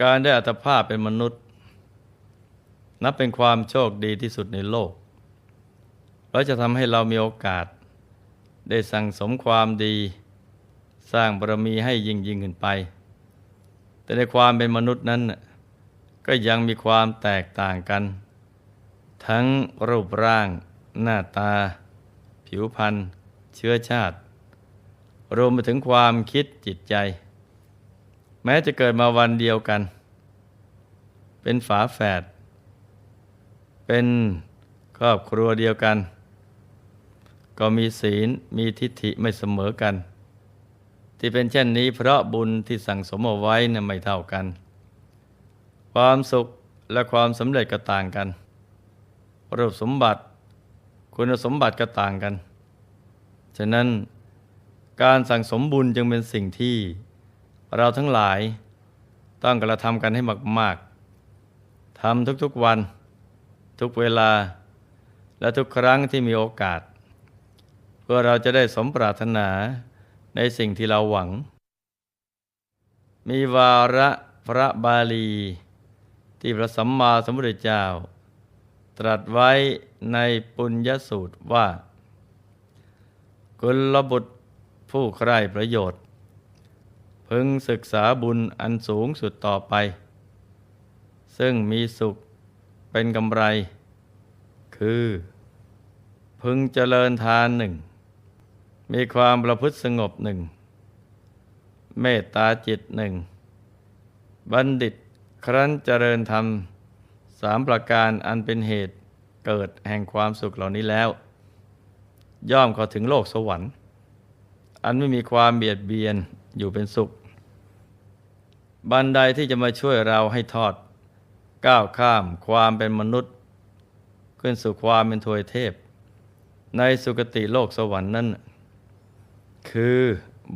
การได้อัตภาพเป็นมนุษย์ นับเป็นความโชคดีที่สุดในโลกเพราะจะทำให้เรามีโอกาส ได้สั่งสมความดี สร้างบารมีให้ยิ่งยิ่งขึ้นไป แต่ในความเป็นมนุษย์นั้น ก็ยังมีความแตกต่างกัน ทั้งรูปร่าง หน้าตา ผิวพรรณเชื้อชาติ รวมไปถึงความคิดจิตใจ แม้จะเกิดมาวันเดียวกัน เป็นฝาแฝด เป็นครอบครัวเดียวกัน ก็มีศีลมีทิฏฐิไม่เสมอกัน ที่เป็นเช่นนี้เพราะบุญที่สั่งสมเอาไว้นะ่ะไม่เท่ากัน ความสุขและความสำเร็จก็ต่างกัน รูปสมบัติ คุณสมบัติก็ต่างกัน ฉะนั้นการสั่งสมบุญจึงเป็นสิ่งที่ เราทั้งหลายต้องกระทำกันให้มาก ๆทำทุกๆวัน ทุกเวลา และทุกครั้งที่มีโอกาส เพื่อเราจะได้สมปรารถนาในสิ่งที่เราหวัง มีวาระพระบาลี ที่พระสัมมาสัมพุทธเจ้า ตรัสไว้ในปุญญสูตรว่า กุลบุตรผู้ใคร่ประโยชน์ พึงศึกษาบุญอันสูงสุดต่อไป ซึ่งมีสุขเป็นกำไร คือ พึงเจริญทานหนึ่ง มีความประพฤติสงบหนึ่ง เมตตาจิตหนึ่ง บัณฑิตครั้นเจริญธรรมสามประการอันเป็นเหตุเกิดแห่งความสุขเหล่านี้แล้ว ย่อมเข้าถึงโลกสวรรค์ อันไม่มีความเบียดเบียนอยู่เป็นสุข บันไดที่จะมาช่วยเราให้ทอด ก้าวข้ามความเป็นมนุษย์ ขึ้นสู่ความเป็นทวยเทพ ในสุคติโลกสวรรค์นั้น คือ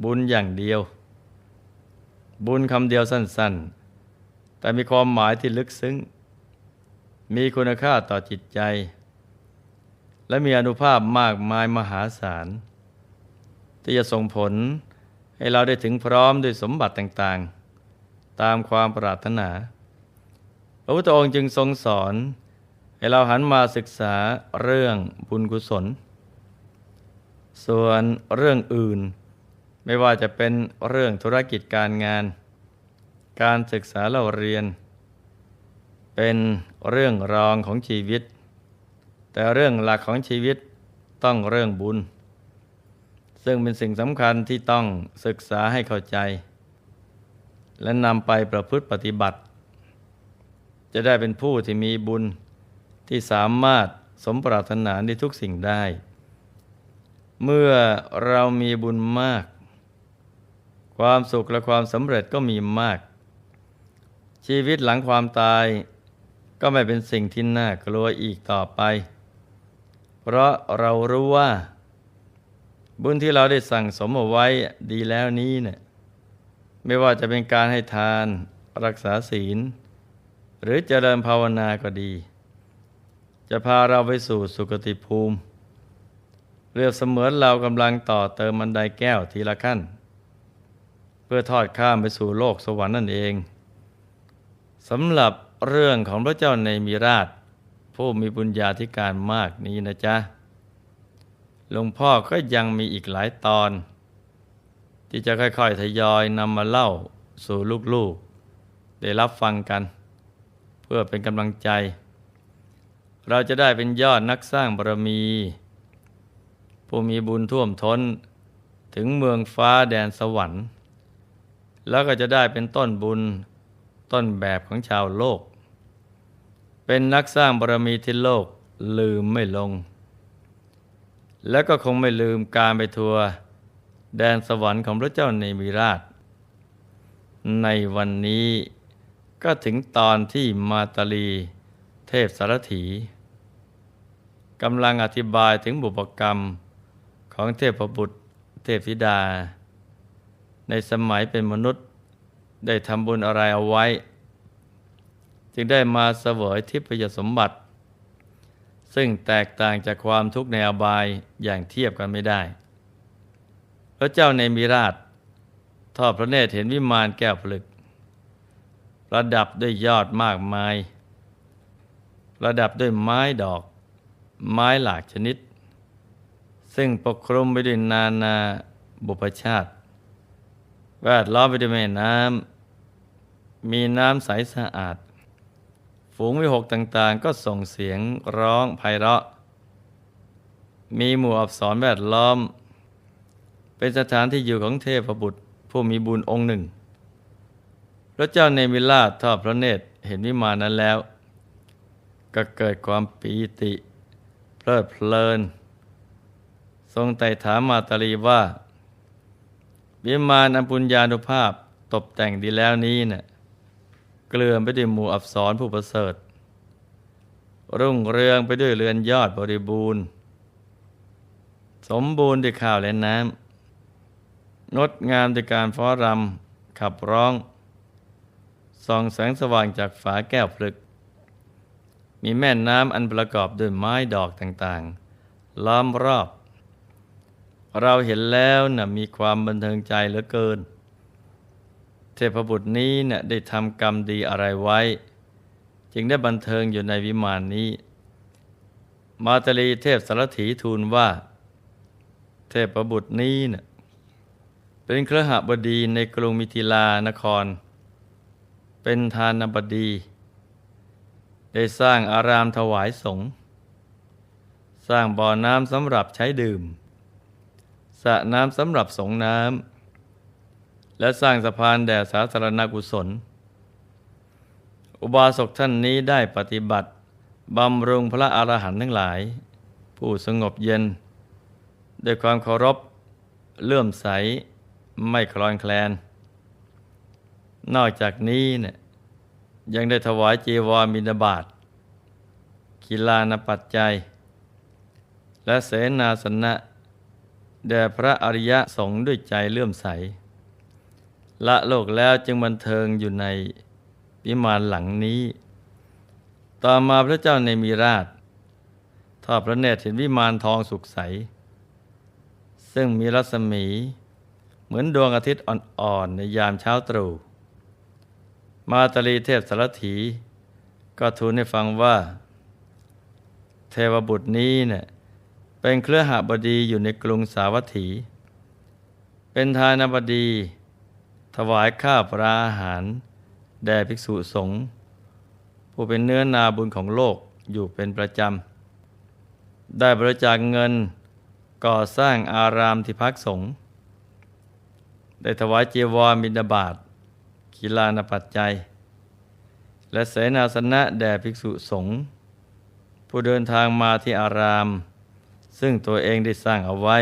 บุญอย่างเดียว บุญคำเดียวสั้น ๆ แต่มีความหมายที่ลึกซึ้ง มีคุณค่าต่อจิตใจ และมีอนุภาพมากมายมหาศาลที่จะส่งผลให้เราได้ถึงพร้อมด้วยสมบัติต่างๆ ตามความปรารถนา พระพุทธองค์จึงทรงสอน ให้เราหันมาศึกษาเรื่องบุญกุศล ส่วนเรื่องอื่น ไม่ว่าจะเป็นเรื่องธุรกิจการงาน การศึกษาเราเรียน เป็นเรื่องรองของชีวิต แต่เรื่องหลักของชีวิตต้องเรื่องบุญซึ่งเป็นสิ่งสำคัญที่ต้องศึกษาให้เข้าใจ และนำไปประพฤติปฏิบัติ จะได้เป็นผู้ที่มีบุญที่สามารถสมปรารถนาในทุกสิ่งได้ เมื่อเรามีบุญมาก ความสุขและความสำเร็จก็มีมาก ชีวิตหลังความตายก็ไม่เป็นสิ่งที่น่ากลัวอีกต่อไป เพราะเรารู้ว่า บุญที่เราได้สั่งสมเอาไว้ดีแล้วนี้เนี่ย ไม่ว่าจะเป็นการให้ทานรักษาศีล หรือเจริญภาวนาก็ดี จะพาเราไปสู่สุคติภูมิเปรียบเสมือนเรากำลังต่อเติมบันไดแก้วทีละขั้น เพื่อทอดข้ามไปสู่โลกสวรรค์นั่นเองสำหรับเรื่องของพระเจ้าในมีราช ผู้มีบุญญาธิการมากนี้นะจ๊ะหลวงพ่อก็ยังมีอีกหลายตอน ที่จะค่อยๆ ทยอยนำมาเล่าสู่ลูกๆ ได้รับฟังกัน เพื่อเป็นกำลังใจ เราจะได้เป็นยอดนักสร้างบารมี ผู้มีบุญท่วมท้นถึงเมืองฟ้าแดนสวรรค์ แล้วก็จะได้เป็นต้นบุญต้นแบบของชาวโลก เป็นนักสร้างบารมีที่โลกลืมไม่ลง แล้วก็คงไม่ลืมการไปทัวร์ แดนสวรรค์ของพระเจ้าในมิราช ในวันนี้ก็ถึงตอนที่มาตาลีเทพสารถีกำลังอธิบายถึงบุพกรรมของเทพบุตรเทพธิดา ในสมัยเป็นมนุษย์ได้ทำบุญอะไรเอาไว้ จึงได้มาเสวยทิพยสมบัติ ซึ่งแตกต่างจากความทุกข์ในอบายอย่างเทียบกันไม่ได้ พระเจ้าในมิราช ทอดพระเนตรเห็นวิมานแก้วผลึก ประดับด้วยยอดมากมาย ประดับด้วยไม้ดอก ไม้หลากชนิด ซึ่งปกคลุมไปด้วยนานาบุพชาติ แวดล้อมไปด้วยแม่น้ำ มีน้ำใสสะอาด ฝูงวิหกต่างๆ ก็ส่งเสียงร้องไพเราะ มีหมู่อับสรแวดล้อม เป็นสถานที่อยู่ของเทพบุตรผู้มีบุญองค์หนึ่ง พระเจ้าเนมิราทอดพระเนตรเห็นวิมานนั้นแล้ว ก็เกิดความปีติ เพลิดเพลิน ทรงไต่ถามมาตาลีว่า วิมานอัมปุญญานุภาพตกแต่งดีแล้วนี้เนะ่ยเกลื่อนไปด้วยหมู่อับสรผู้ประเสริฐ รุ่งเรืองไปด้วยเรือนยอดบริบูรณ์ สมบูรณ์ด้วยข้าวและน้ำ งดงามด้วยการฟ้อนรำขับร้อง ส่องแสงสว่างจากฝาแก้วพลึก มีแม่น้ำอันประกอบด้วยไม้ดอกต่างๆ ล้อมรอบ เราเห็นแล้วนะ่ะมีความบันเทิงใจเหลือเกิน เทพบุตรนี้นะ่ะได้ทำกรรมดีอะไรไว้ จึงได้บันเทิงอยู่ในวิมานนี้ มาตลีเทพสารถีทูลว่า เทพบุตรนี้นะ่ะ เป็นเครือหบดีในกรุงมิถิลานคร เป็นทานบดี ได้สร้างอารามถวายสงฆ์สร้างบ่อน้ำสำหรับใช้ดื่มสระน้ำสำหรับสงน้ำและสร้างสะพานแด่สาธารณกุศล อุบาสกท่านนี้ได้ปฏิบัติบำรุงพระอรหันต์ทั้งหลาย ผู้สงบเย็น ด้วยความเคารพเลื่อมใส ไม่คลอนแคลน นอกจากนี้เนี่ยยังได้ถวายจีวรมินาบาตกีฬานปัจจัย และเสนาสนะ แด่พระอริยสงฆ์ด้วยใจเลื่อมใส ละโลกแล้วจึงบันเทิงอยู่ในวิมานหลังนี้ ต่อมาพระเจ้าในมีราชทอดพระเนตรเห็นวิมานทองสุกใส ซึ่งมีรัศมี เหมือนดวงอาทิตย์อ่อนๆในยามเช้าตรู่มาตรีเทพสารถีก็ทูลให้ฟังว่า เทวบุตรนี้เนี่ยเป็นเครือหบดีอยู่ในกรุงสาวัตถี เป็นทานบดี ถวายข้าวปลาอาหาร แด่ภิกษุสงฆ์ผู้เป็นเนื้อนาบุญของโลกอยู่เป็นประจำ ได้บริจาคเงินก่อสร้างอารามที่พักสงฆ์ ได้ถวายจีวรบิณฑบาตกีฬานปัจจัย และเสนาสนะแด่ภิกษุสงฆ์ผู้เดินทางมาที่อาราม ซึ่งตัวเองได้สร้างเอาไว้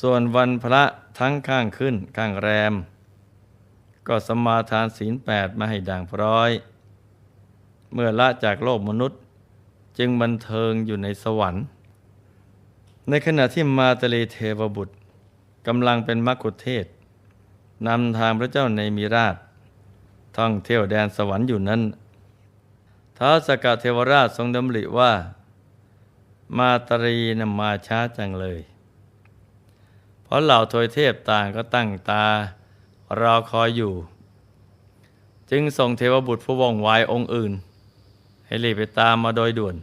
ส่วนวันพระทั้งข้างขึ้นข้างแรม ก็สมาทานศีลแปดมาให้ด่างพร้อย เมื่อละจากโลกมนุษย์จึงบันเทิงอยู่ในสวรรค์ ในขณะที่มาตลีเทวบุตร กำลังเป็นมกุเทศนำทางพระเจ้าในมีราช ท่องเที่ยวแดนสวรรค์อยู่นั้นท้าสกเทวราชทรงดำริว่า มาตรีนมาช้าจังเลย เพราะเหล่าทวยเทพต่างก็ตั้งตารอคอยอยู่ จึงส่งเทวบุตรผู้ว่องไวองค์อื่น ให้รีบไปตามมาโดยด่วน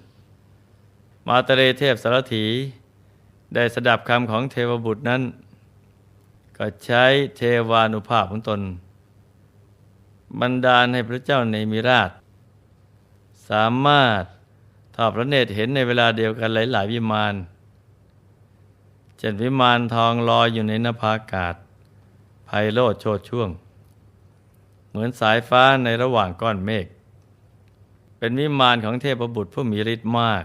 มาตรีเทพสารถี ได้สดับคำของเทวบุตรนั้น ก็ใช้เทวานุภาพของตน บันดาลให้พระเจ้าในมิราช สามารถถ้าพระเนตรเห็นในเวลาเดียวกันหลายๆวิมานเช่นวิมานทองลอยอยู่ในนภาอากาศไพโรดโชดช่วง เหมือนสายฟ้าในระหว่างก้อนเมฆเป็นวิมานของเทพบุตรผู้มีฤทธิ์มาก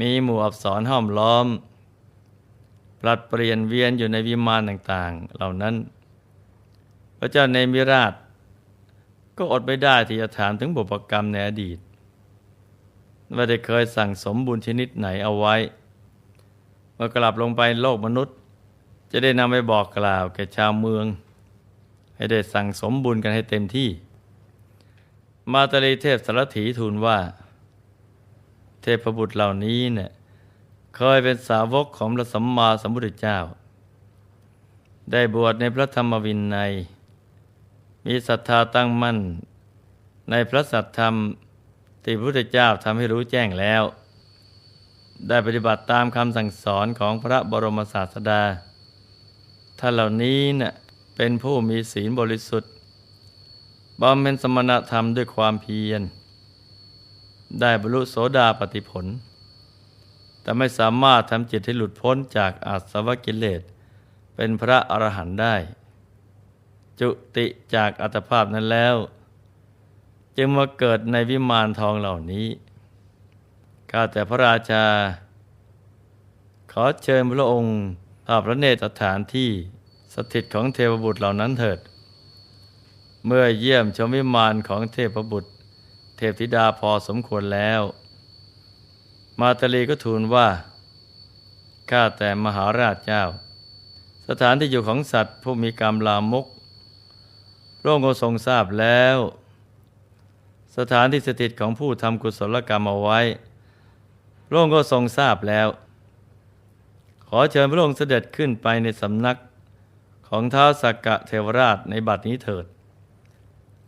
มีหมู่อับสรห้อมล้อม ลัดเปลี่ยนเวียนอยู่ในวิมานต่างๆ เหล่านั้น พระเจ้าในมิราช ก็อดไม่ได้ที่จะถามถึงบุพกรรมในอดีต ว่าได้เคยสั่งสมบุญชนิดไหนเอาไว้ เมื่อกลับลงไปโลกมนุษย์ จะได้นำไปบอกกล่าวแก่ชาวเมือง ให้ได้สั่งสมบุญกันให้เต็มที่ มาตรีเทพสารถีทูลว่า เทพบุตรเหล่านี้เนี่ย เคยเป็นสาวกของพระสัมมาสัมพุทธเจ้า ได้บวชในพระธรรมวินัย มีศรัทธาตั้งมั่น ในพระสัทธรรมที่พระพุทธเจ้าทำให้รู้แจ้งแล้ว ได้ปฏิบัติตามคำสั่งสอนของพระบรมศาสดา ท่านเหล่านี้เนะ่ยเป็นผู้มีศีลบริสุทธิ์บำเพ็ญสมณธรรมด้วยความเพียร ได้บรรลุโสดาปติผล แต่ไม่สามารถทำจิตให้หลุดพ้นจากอาสวะกิเลส เป็นพระอรหันต์ได้ จุติจากอัตภาพนั้นแล้ว จึงมาเกิดในวิมานทองเหล่านี้ข้าแต่พระราชา ขอเชิญพระองค์ภาพระเนตรสถานที่สถิตของเทวบุตรเหล่านั้นเถิด เมื่อเยี่ยมชมวิมานของเทพบุตร เทพธิดาพอสมควรแล้ว มาตาลีก็ทูลว่า ข้าแต่มหาราชเจ้า สถานที่อยู่ของสัตว์ผู้มีกรรมลามกพระองค์ทรงทราบแล้ว สถานที่สถิตของผู้ทำกุศลกรรมเอาไว้ พระองค์ก็ทรงทราบแล้ว ขอเชิญพระองค์เสด็จขึ้นไปในสำนักของท้าวสักกะเทวราชในบัดนี้เถิด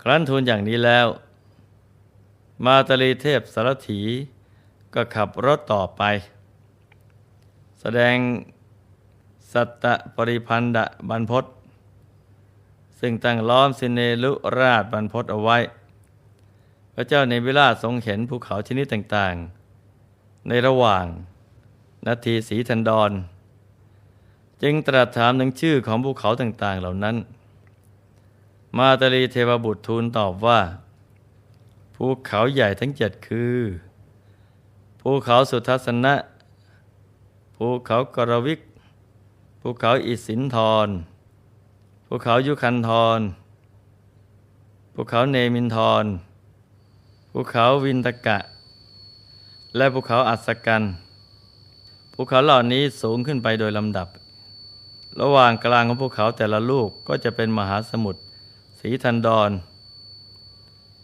ครั้นทูลอย่างนี้แล้ว มาตลีเทพสารถี ก็ขับรถต่อไป แสดงสัตตปริพันธะบรรพศซึ่งตั้งล้อมสินเนลุราชบรรพศเอาไว้ พระเจ้าในวิราชทรงเห็นภูเขาชนิดต่างๆ ในระหว่างนาทีสีทันดอนจึงตรัสถามถึงชื่อของภูเขาต่างๆเหล่านั้น มาตรีเทวบุตรทูลตอบว่า ภูเขาใหญ่ทั้งเจ็ดคือ ภูเขาสุทัศนะ ภูเขากรวิก ภูเขาอิสินทร ภูเขายุคันทรภูเขาเนมินทร ภูเขาวินตกะ และภูเขาอัศกัน ภูเขาเหล่านี้สูงขึ้นไปโดยลำดับ ระหว่างกลางของภูเขาแต่ละลูกก็จะเป็นมหาสมุทรสีทันดอน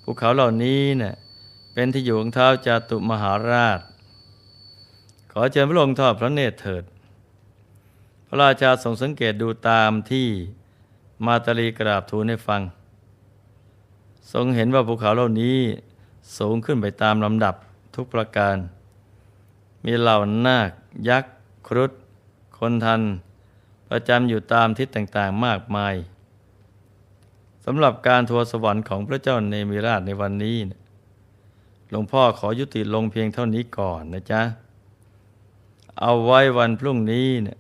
ภูเขาเหล่านี้เนะ่ย เป็นที่อยู่ของเท้าจาตุมหาราช ขอเชิญพระองค์ทอดพระเนตรเถิด พระราชาทรงสังเกตดูตามที่มาตาลีกราบทูลให้ฟัง ทรงเห็นว่าภูเขาเหล่านี้สูงขึ้นไปตามลำดับทุกประการ มีเหล่านาค ยักษ์ ครุฑคนทัน ประจำอยู่ตามทิศต่างๆมากมายสำหรับการทัวร์สวรรค์ของพระเจ้าเนมิราชในวันนี้ ลวงพ่อขอยุติลงเพียงเท่านี้ก่อนนะจ๊ะ เอาไว้วันพรุ่งนี้เนี่ย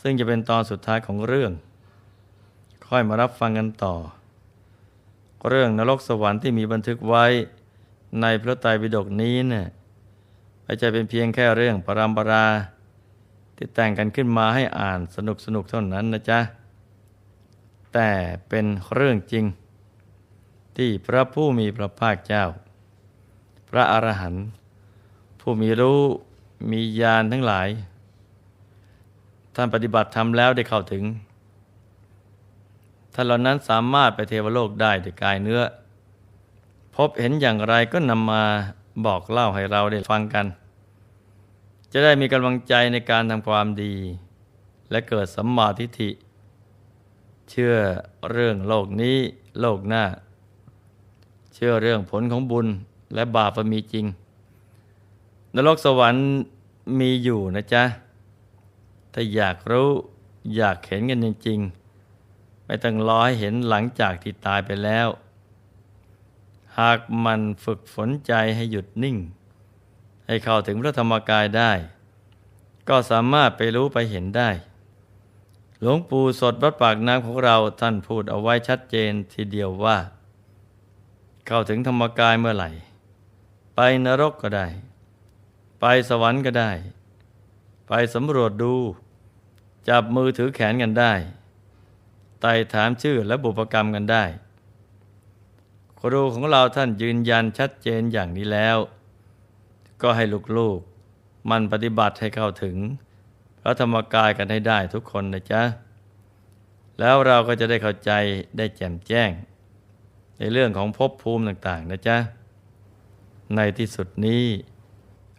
ซึ่งจะเป็นตอนสุดท้ายของเรื่อง ค่อยมารับฟังกันต่อ เรื่องนรกสวรรค์ที่มีบันทึกไว้ในพระไตรปิฎกนี้เนี่ยไม่ใช่เป็นเพียงแค่เรื่องปรามปราที่แต่งกันขึ้นมาให้อ่านสนุกสนุกเท่านั้นนะจ๊ะ แต่เป็นเรื่องจริง ที่พระผู้มีพระภาคเจ้า ระอรหันต์ผู้มีรู้มีญาณทั้งหลาย ท่านปฏิบัติทำแล้วได้เข้าถึง ท่านเหล่านั้นสามารถไปเทวโลกได้ด้วยกายเนื้อ พบเห็นอย่างไรก็นำมาบอกเล่าให้เราได้ฟังกัน จะได้มีกำลังใจในการทำความดี และเกิดสัมมาทิฏฐิ เชื่อเรื่องโลกนี้โลกหน้า เชื่อเรื่องผลของบุญ และบาปมีจริง นรกสวรรค์มีอยู่นะจ๊ะ ถ้าอยากรู้อยากเห็นกันจริงๆ ไม่ต้องรอให้เห็นหลังจากที่ตายไปแล้ว หากมันฝึกฝนใจให้หยุดนิ่ง ให้เข้าถึงพระธรรมกายได้ ก็สามารถไปรู้ไปเห็นได้ หลวงปู่สดวัดปากน้ำของเราท่านพูดเอาไว้ชัดเจนทีเดียวว่า เข้าถึงธรรมกายเมื่อไหร่ ไปนรกก็ได้ ไปสวรรค์ก็ได้ ไปสำรวจดู จับมือถือแขนกันได้ไต่ถามชื่อและบุพกรรมกันได้ ครูของเราท่านยืนยันชัดเจนอย่างนี้แล้ว ก็ให้ลูกๆ มันปฏิบัติให้เข้าถึงพระธรรมกายกันให้ได้ทุกคนนะจ๊ะ แล้วเราก็จะได้เข้าใจได้แจ่มแจ้ง ในเรื่องของภพภูมิต่าง ๆ นะจ๊ะ ในที่สุดนี้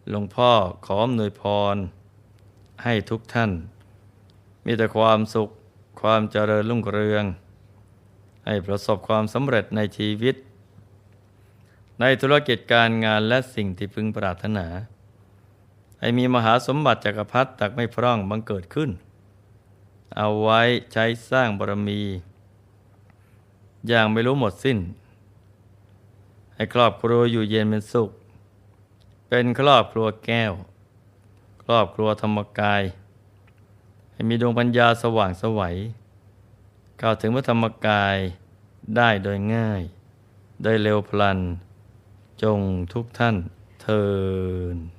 หลวงพ่อขออำนวยพร ให้ทุกท่าน มีแต่ความสุขความเจริญรุ่งเรือง ให้ประสบความสำเร็จในชีวิต ในธุรกิจการงานและสิ่งที่พึงปรารถนา ให้มีมหาสมบัติจักรพรรดิตักไม่พร่องบังเกิดขึ้น เอาไว้ใช้สร้างบารมี อย่างไม่รู้หมดสิ้น ให้ครอบครัวอยู่เย็นเป็นสุข เป็นครอบครัวแก้ว ครอบครัวธรรมกาย ให้มีดวงปัญญาสว่างสวัยเข้าถึงพระธรรมกายได้โดยง่าย โดยเร็วพลัน จงทุกท่านเทิน